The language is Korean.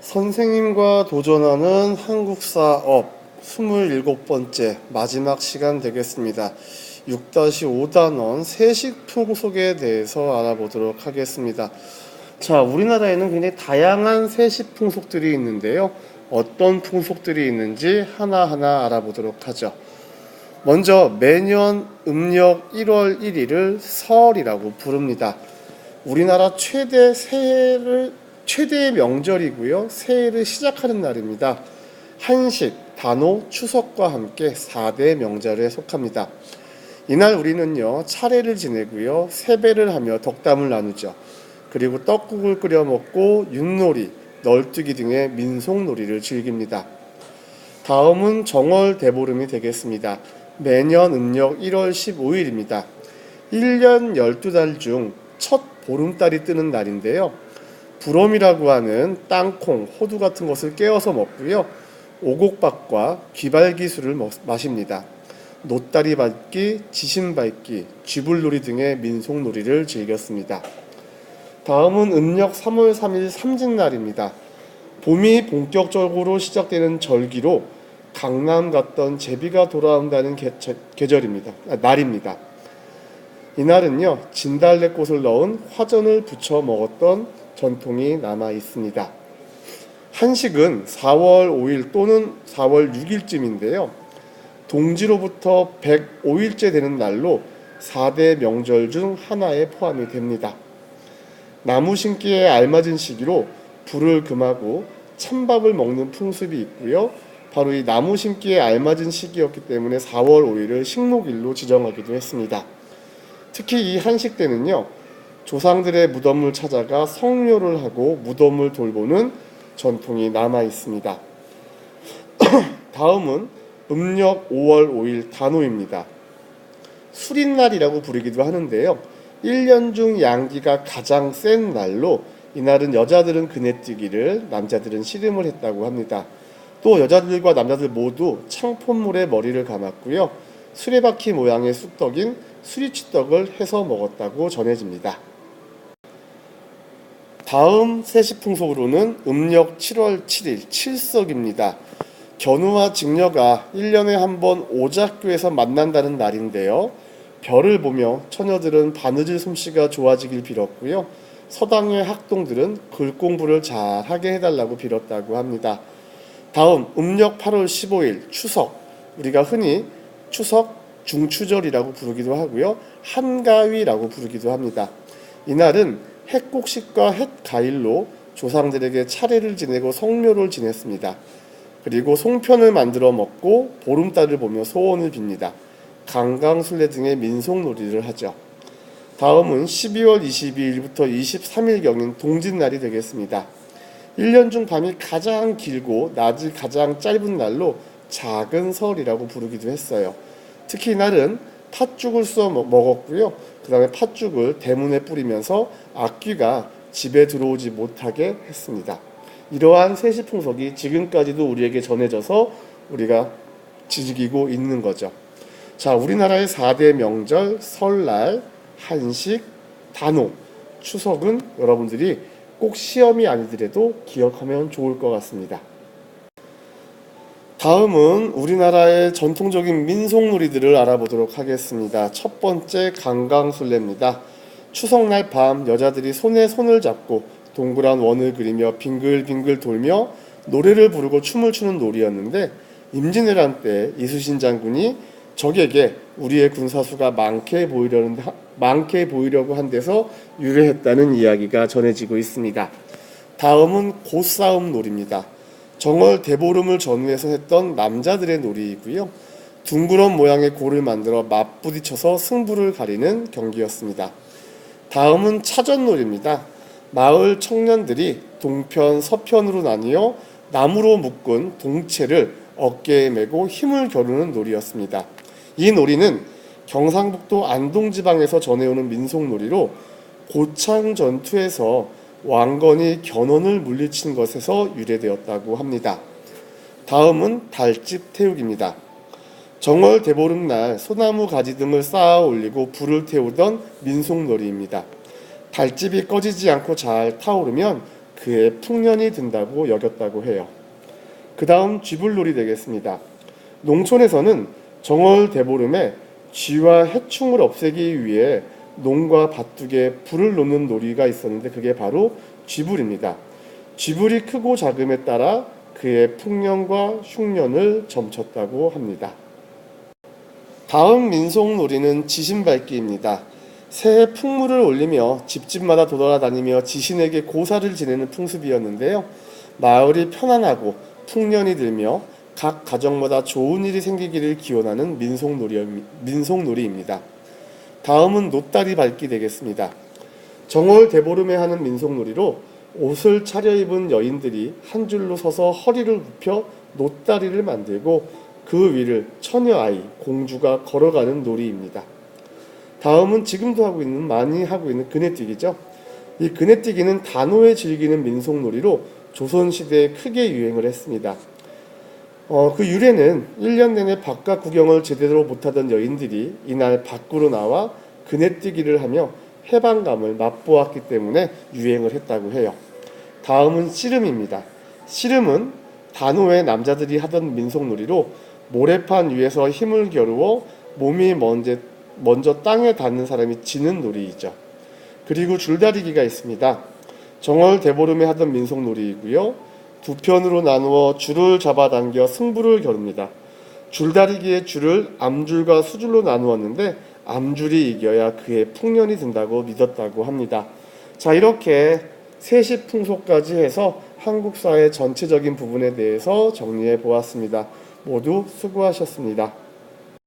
선생님과 도전하는 한국사업 27번째 마지막 시간 되겠습니다. 6-5단원 세식 풍속에 대해서 알아보도록 하겠습니다. 자, 우리나라에는 굉장히 다양한 세식 풍속들이 있는데요. 어떤 풍속들이 있는지 하나하나 알아보도록 하죠. 먼저 매년 음력 1월 1일을 설이라고 부릅니다. 우리나라 최대 새해를 최대의 명절이고요. 새해를 시작하는 날입니다. 한식, 단오, 추석과 함께 4대 명절에 속합니다. 이날 우리는요, 차례를 지내고요, 세배를 하며 덕담을 나누죠. 그리고 떡국을 끓여 먹고 윷놀이, 널뛰기 등의 민속놀이를 즐깁니다. 다음은 정월 대보름이 되겠습니다. 매년 음력 1월 15일입니다. 1년 12달 중 첫 보름달이 뜨는 날인데요. 부럼이라고 하는 땅콩, 호두 같은 것을 깨어서 먹고요. 오곡밥과 귀발기술을 먹- 마십니다. 노다리 밟기, 지신 밟기, 쥐불놀이 등의 민속놀이를 즐겼습니다. 다음은 음력 3월 3일 삼진날입니다. 봄이 본격적으로 시작되는 절기로 강남 갔던 제비가 돌아온다는 계, 절- 계절입니다. 아, 날입니다. 이날은요 진달래꽃을 넣은 화전을 부쳐 먹었던 전통이 남아 있습니다. 한식은 4월 5일 또는 4월 6일쯤인데요. 동지로부터 105일째 되는 날로 4대 명절 중 하나에 포함이 됩니다. 나무 심기에 알맞은 시기로 불을 금하고 찬밥을 먹는 풍습이 있고요. 바로 이 나무 심기에 알맞은 시기였기 때문에 4월 5일을 식목일로 지정하기도 했습니다. 특히 이 한식 때는요. 조상들의 무덤을 찾아가 성묘를 하고 무덤을 돌보는 전통이 남아 있습니다. 다음은 음력 5월 5일 단오입니다. 수린날이라고 부르기도 하는데요. 1년 중 양기가 가장 센 날로 이날은 여자들은 그네뛰기를 남자들은 씨름을 했다고 합니다. 또 여자들과 남자들 모두 창포물에 머리를 감았고요. 수레바퀴 모양의 쑥떡인 수리치떡을 해서 먹었다고 전해집니다. 다음 세시풍속으로는 음력 7월 7일 칠석입니다. 견우와 직녀가 1년에 한 번 오작교에서 만난다는 날인데요. 별을 보며 처녀들은 바느질 솜씨가 좋아지길 빌었고요. 서당의 학동들은 글 공부를 잘 하게 해달라고 빌었다고 합니다. 다음 음력 8월 15일 추석 우리가 흔히 추석 중추절이라고 부르기도 하고요. 한가위라고 부르기도 합니다. 이날은 햇곡식과 햇가일로 조상들에게 차례를 지내고 성묘를 지냈습니다. 그리고 송편을 만들어 먹고 보름달을 보며 소원을 빕니다. 강강술래 등의 민속놀이를 하죠. 다음은 12월 22일부터 23일경인 동짓날이 되겠습니다. 1년 중 밤이 가장 길고 낮이 가장 짧은 날로 작은 설이라고 부르기도 했어요. 특히 이날은 팥죽을 써 먹- 먹었고요. 그 다음에 팥죽을 대문에 뿌리면서 악귀가 집에 들어오지 못하게 했습니다. 이러한 세시 풍속이 지금까지도 우리에게 전해져서 우리가 지지기고 있는 거죠. 자, 우리나라의 4대 명절 설날, 한식, 단오, 추석은 여러분들이 꼭 시험이 아니더라도 기억하면 좋을 것 같습니다. 다음은 우리나라의 전통적인 민속놀이들을 알아보도록 하겠습니다. 첫 번째 강강술래입니다. 추석날 밤 여자들이 손에 손을 잡고 동그란 원을 그리며 빙글빙글 돌며 노래를 부르고 춤을 추는 놀이였는데 임진왜란 때 이수신 장군이 적에게 우리의 군사수가 많게 보이려는 많게 보이려고 한 데서 유래했다는 이야기가 전해지고 있습니다. 다음은 고싸움 놀이입니다. 정월 대보름을 전후해서 했던 남자들의 놀이이고요. 둥그런 모양의 고를 만들어 맞부딪혀서 승부를 가리는 경기였습니다. 다음은 차전놀이입니다. 마을 청년들이 동편, 서편으로 나뉘어 나무로 묶은 동체를 어깨에 메고 힘을 겨루는 놀이였습니다. 이 놀이는 경상북도 안동지방에서 전해오는 민속놀이로 고창 전투에서 왕건이 견훤을 물리친 것에서 유래되었다고 합니다. 다음은 달집 태우기입니다. 정월 대보름날 소나무 가지 등을 쌓아 올리고 불을 태우던 민속놀이입니다. 달집이 꺼지지 않고 잘 타오르면 그의 풍년이 든다고 여겼다고 해요. 그 다음 쥐불놀이 되겠습니다. 농촌에서는 정월 대보름에 쥐와 해충을 없애기 위해 농과 밭둑에 불을 놓는 놀이가 있었는데 그게 바로 쥐불입니다. 쥐불이 크고 작음에 따라 그의 풍년과 흉년을 점쳤다고 합니다. 다음 민속놀이는 지신밟기입니다. 새해 풍물을 올리며 집집마다 돌아다니며 지신에게 고사를 지내는 풍습이었는데요. 마을이 편안하고 풍년이 들며 각 가정마다 좋은 일이 생기기를 기원하는 민속놀이, 민속놀이입니다. 다음은 노다리 밟기 되겠습니다. 정월 대보름에 하는 민속놀이로 옷을 차려입은 여인들이 한 줄로 서서 허리를 굽혀 노다리를 만들고 그 위를 처녀 아이, 공주가 걸어가는 놀이입니다. 다음은 지금도 하고 있는 많이 하고 있는 그네뛰기죠. 이 그네뛰기는 단호에 즐기는 민속놀이로 조선 시대에 크게 유행을 했습니다. 어, 그 유래는 1년 내내 바깥 구경을 제대로 못하던 여인들이 이날 밖으로 나와 그네뛰기를 하며 해방감을 맛보았기 때문에 유행을 했다고 해요. 다음은 씨름입니다. 씨름은 단호에 남자들이 하던 민속놀이로 모래판 위에서 힘을 겨루어 몸이 먼저, 먼저 땅에 닿는 사람이 지는 놀이이죠. 그리고 줄다리기가 있습니다. 정월 대보름에 하던 민속놀이이고요. 두 편으로 나누어 줄을 잡아당겨 승부를 겨룹니다. 줄다리기의 줄을 암줄과 수줄로 나누었는데 암줄이 이겨야 그의 풍년이 든다고 믿었다고 합니다. 자 이렇게 세시 풍속까지 해서 한국 사회 전체적인 부분에 대해서 정리해 보았습니다. 모두 수고하셨습니다.